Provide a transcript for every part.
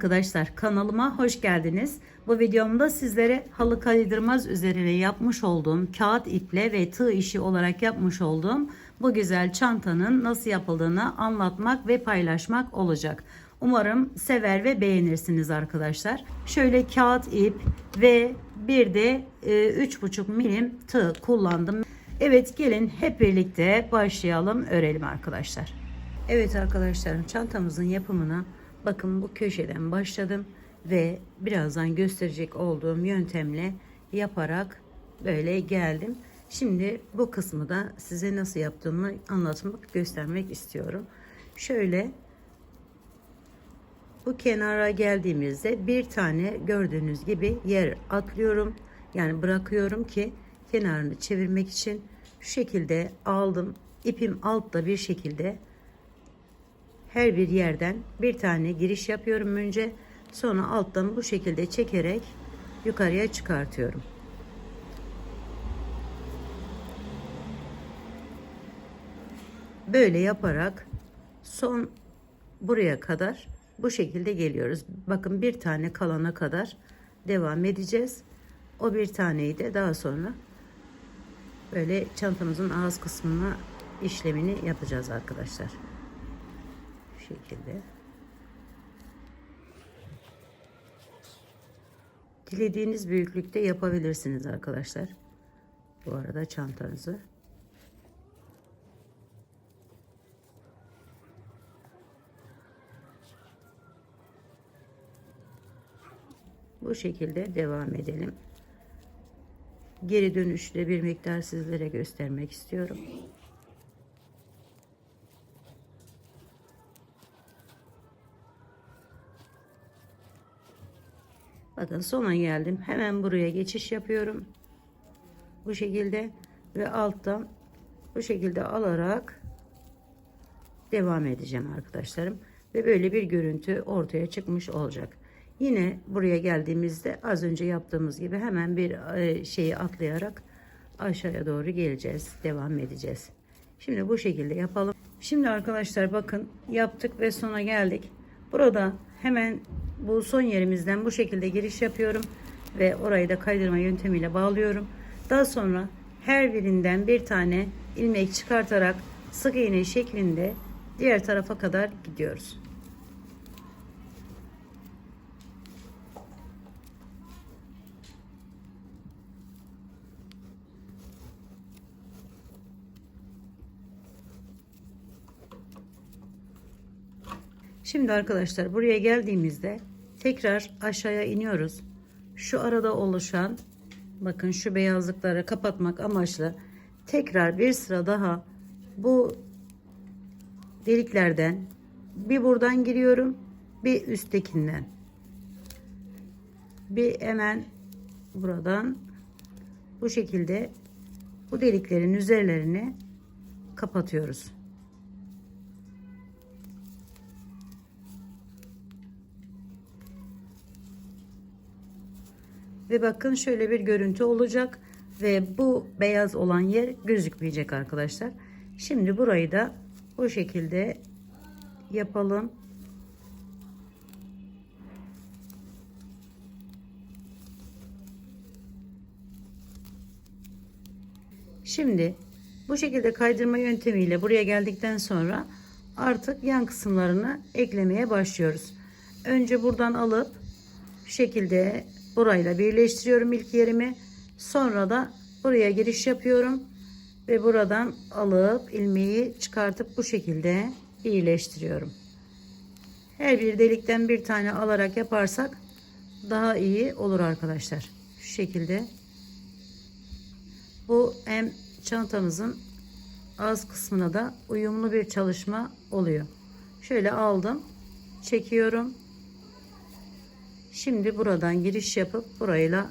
arkadaşlar kanalıma hoş geldiniz. Bu videomda sizlere halı kaydırmaz üzerine yapmış olduğum kağıt iple ve tığ işi olarak yapmış olduğum bu güzel çantanın nasıl yapıldığını anlatmak ve paylaşmak olacak. Umarım sever ve beğenirsiniz arkadaşlar. Şöyle kağıt ip ve bir de e, 3,5 milim tığ kullandım. Evet gelin hep birlikte başlayalım örelim arkadaşlar. Evet arkadaşlarım çantamızın yapımına bakın bu köşeden başladım ve birazdan gösterecek olduğum yöntemle yaparak böyle geldim. Şimdi bu kısmı da size nasıl yaptığımı anlatmak göstermek istiyorum. Şöyle bu kenara geldiğimizde bir tane gördüğünüz gibi yer atlıyorum. Yani bırakıyorum ki kenarını çevirmek için şu şekilde aldım. İpim altta bir şekilde her bir yerden bir tane giriş yapıyorum önce. Sonra alttan bu şekilde çekerek yukarıya çıkartıyorum. Böyle yaparak son buraya kadar bu şekilde geliyoruz. Bakın bir tane kalana kadar devam edeceğiz. O bir taneyi de daha sonra böyle çantamızın ağız kısmına işlemini yapacağız arkadaşlar. Şekilde. Dilediğiniz büyüklükte yapabilirsiniz arkadaşlar. Bu arada çantanızı. Bu şekilde devam edelim. Geri dönüşte bir miktar sizlere göstermek istiyorum. Bakın sona geldim. Hemen buraya geçiş yapıyorum. Bu şekilde ve alttan bu şekilde alarak devam edeceğim arkadaşlarım. Ve böyle bir görüntü ortaya çıkmış olacak. Yine buraya geldiğimizde az önce yaptığımız gibi hemen bir e, şeyi atlayarak aşağıya doğru geleceğiz. Devam edeceğiz. Şimdi bu şekilde yapalım. Şimdi arkadaşlar bakın yaptık ve sona geldik. Burada hemen bu son yerimizden bu şekilde giriş yapıyorum ve orayı da kaydırma yöntemiyle bağlıyorum. Daha sonra her birinden bir tane ilmek çıkartarak sık iğne şeklinde diğer tarafa kadar gidiyoruz. Şimdi arkadaşlar buraya geldiğimizde tekrar aşağıya iniyoruz. Şu arada oluşan bakın şu beyazlıkları kapatmak amaçlı tekrar bir sıra daha bu deliklerden bir buradan giriyorum bir üsttekinden bir hemen buradan bu şekilde bu deliklerin üzerlerini kapatıyoruz. Ve bakın şöyle bir görüntü olacak. Ve bu beyaz olan yer gözükmeyecek arkadaşlar. Şimdi burayı da bu şekilde yapalım. Şimdi bu şekilde kaydırma yöntemiyle buraya geldikten sonra artık yan kısımlarını eklemeye başlıyoruz. Önce buradan alıp şekilde burayla birleştiriyorum ilk yerimi. Sonra da buraya giriş yapıyorum ve buradan alıp ilmeği çıkartıp bu şekilde birleştiriyorum. Her bir delikten bir tane alarak yaparsak daha iyi olur arkadaşlar. Şu şekilde. Bu hem çantamızın ağız kısmına da uyumlu bir çalışma oluyor. Şöyle aldım. Çekiyorum. Şimdi buradan giriş yapıp burayla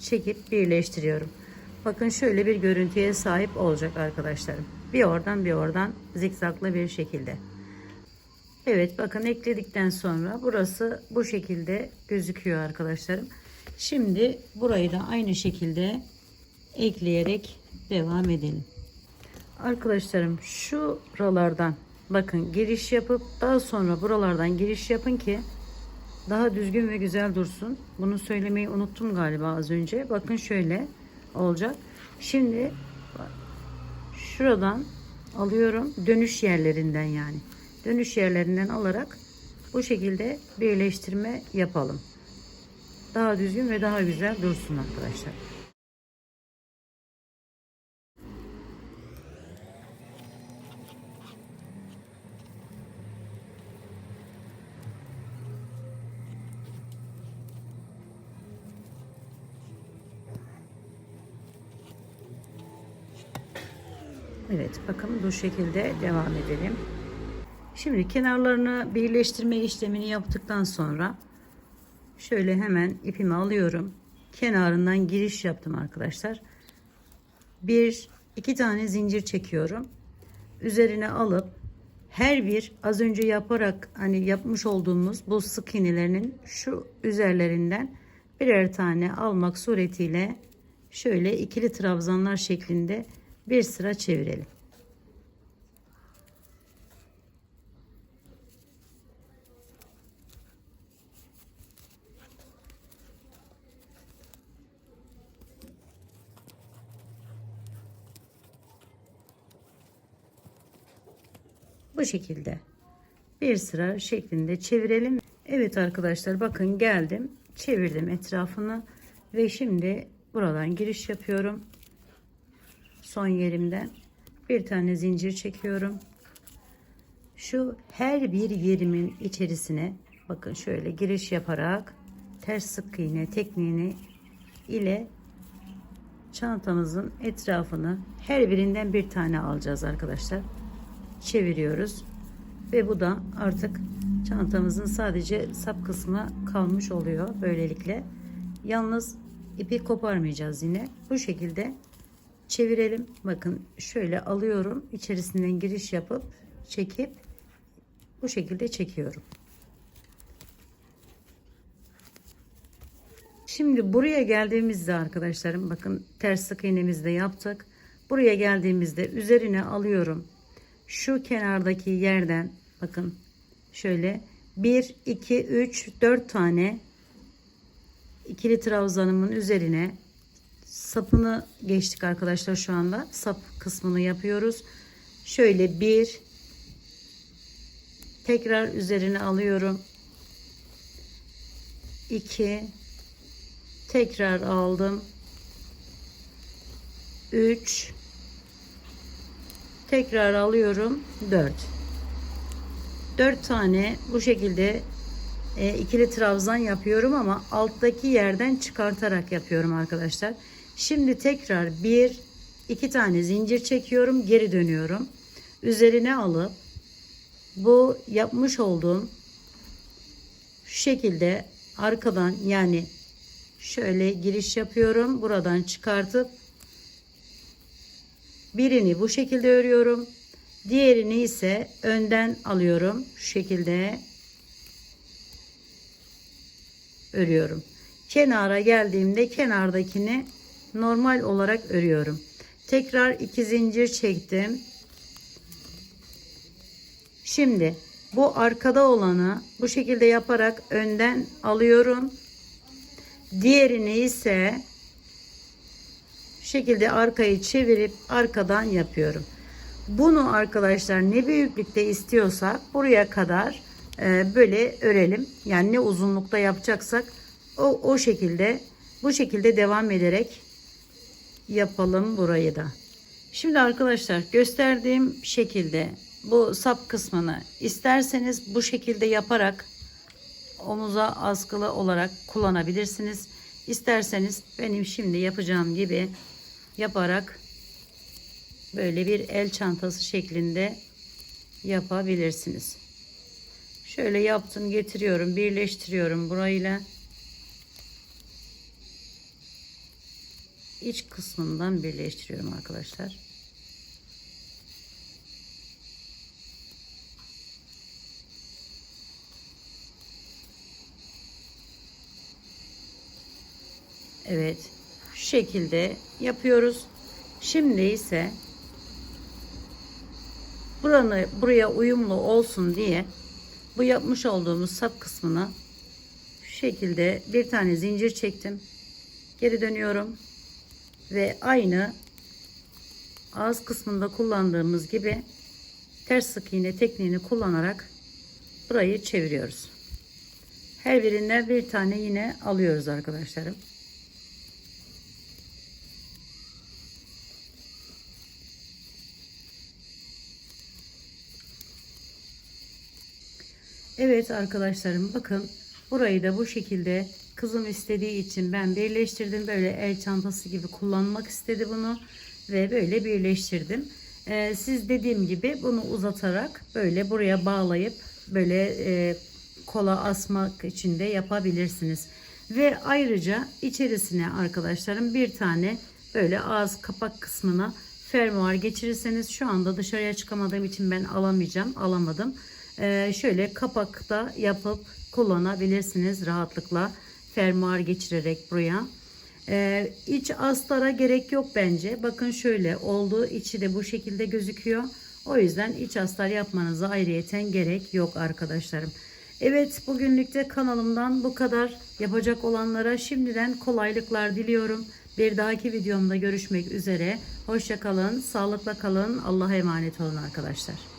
çekip birleştiriyorum. Bakın şöyle bir görüntüye sahip olacak arkadaşlarım. Bir oradan bir oradan zikzaklı bir şekilde. Evet bakın ekledikten sonra burası bu şekilde gözüküyor arkadaşlarım. Şimdi burayı da aynı şekilde ekleyerek devam edelim. Arkadaşlarım şuralardan bakın giriş yapıp daha sonra buralardan giriş yapın ki daha düzgün ve güzel dursun. Bunu söylemeyi unuttum galiba az önce. Bakın şöyle olacak. Şimdi şuradan alıyorum. Dönüş yerlerinden yani. Dönüş yerlerinden alarak bu şekilde birleştirme yapalım. Daha düzgün ve daha güzel dursun arkadaşlar. Bu şekilde devam edelim. Şimdi kenarlarını birleştirme işlemini yaptıktan sonra şöyle hemen ipimi alıyorum. Kenarından giriş yaptım arkadaşlar. Bir iki tane zincir çekiyorum. Üzerine alıp her bir az önce yaparak hani yapmış olduğumuz bu sık iğnelerinin şu üzerlerinden birer tane almak suretiyle şöyle ikili trabzanlar şeklinde bir sıra çevirelim. Şekilde bir sıra şeklinde çevirelim. Evet arkadaşlar bakın geldim çevirdim etrafını ve şimdi buradan giriş yapıyorum son yerimden bir tane zincir çekiyorum. Şu her bir yerimin içerisine bakın şöyle giriş yaparak ters sık iğne tekniğini ile çantamızın etrafını her birinden bir tane alacağız arkadaşlar. Çeviriyoruz ve bu da artık çantamızın sadece sap kısmı kalmış oluyor böylelikle. Yalnız ipi koparmayacağız yine. Bu şekilde çevirelim. Bakın şöyle alıyorum. içerisinden giriş yapıp çekip bu şekilde çekiyorum. Şimdi buraya geldiğimizde arkadaşlarım bakın ters sık iğnemizi yaptık. Buraya geldiğimizde üzerine alıyorum. Şu kenardaki yerden bakın şöyle 1 2 3 4 tane ikili trabzanımın üzerine sapını geçtik arkadaşlar şu anda. Sap kısmını yapıyoruz. Şöyle bir tekrar üzerine alıyorum. 2 tekrar aldım. 3 tekrar alıyorum. 4 4 tane bu şekilde e, ikili trabzan yapıyorum ama alttaki yerden çıkartarak yapıyorum arkadaşlar. Şimdi tekrar bir iki tane zincir çekiyorum geri dönüyorum. Üzerine alıp bu yapmış olduğum şu şekilde arkadan yani şöyle giriş yapıyorum. Buradan çıkartıp birini bu şekilde örüyorum. Diğerini ise önden alıyorum. Şu şekilde örüyorum. Kenara geldiğimde kenardakini normal olarak örüyorum. Tekrar iki zincir çektim. Şimdi bu arkada olanı bu şekilde yaparak önden alıyorum. Diğerini ise şekilde arkayı çevirip arkadan yapıyorum. Bunu arkadaşlar ne büyüklükte istiyorsak buraya kadar e, böyle örelim. Yani ne uzunlukta yapacaksak o, o şekilde bu şekilde devam ederek yapalım burayı da. Şimdi arkadaşlar gösterdiğim şekilde bu sap kısmını isterseniz bu şekilde yaparak omuza askılı olarak kullanabilirsiniz. İsterseniz benim şimdi yapacağım gibi yaparak böyle bir el çantası şeklinde yapabilirsiniz. Şöyle yaptım getiriyorum birleştiriyorum burayla. iç kısmından birleştiriyorum arkadaşlar. Evet. Şekilde yapıyoruz. Şimdi ise buranı buraya uyumlu olsun diye bu yapmış olduğumuz sap kısmını Şu şekilde bir tane zincir çektim. Geri dönüyorum. Ve aynı ağız kısmında kullandığımız gibi ters sık iğne tekniğini kullanarak burayı çeviriyoruz. Her birinden bir tane yine alıyoruz arkadaşlarım. Evet arkadaşlarım bakın burayı da bu şekilde kızım istediği için ben birleştirdim. Böyle el çantası gibi kullanmak istedi bunu ve böyle birleştirdim. Ee, siz dediğim gibi bunu uzatarak böyle buraya bağlayıp böyle e, kola asmak için de yapabilirsiniz. Ve ayrıca içerisine arkadaşlarım bir tane böyle ağız kapak kısmına fermuar geçirirseniz şu anda dışarıya çıkamadığım için ben alamayacağım alamadım. Ee, şöyle kapakta yapıp kullanabilirsiniz rahatlıkla fermuar geçirerek buraya. Ee, iç astara gerek yok bence. Bakın şöyle oldu. içi de bu şekilde gözüküyor. O yüzden iç astar yapmanıza ayrıyeten gerek yok arkadaşlarım. Evet bugünlük de kanalımdan bu kadar. Yapacak olanlara şimdiden kolaylıklar diliyorum. Bir dahaki videomda görüşmek üzere. Hoşça kalın, sağlıkla kalın. Allah'a emanet olun arkadaşlar.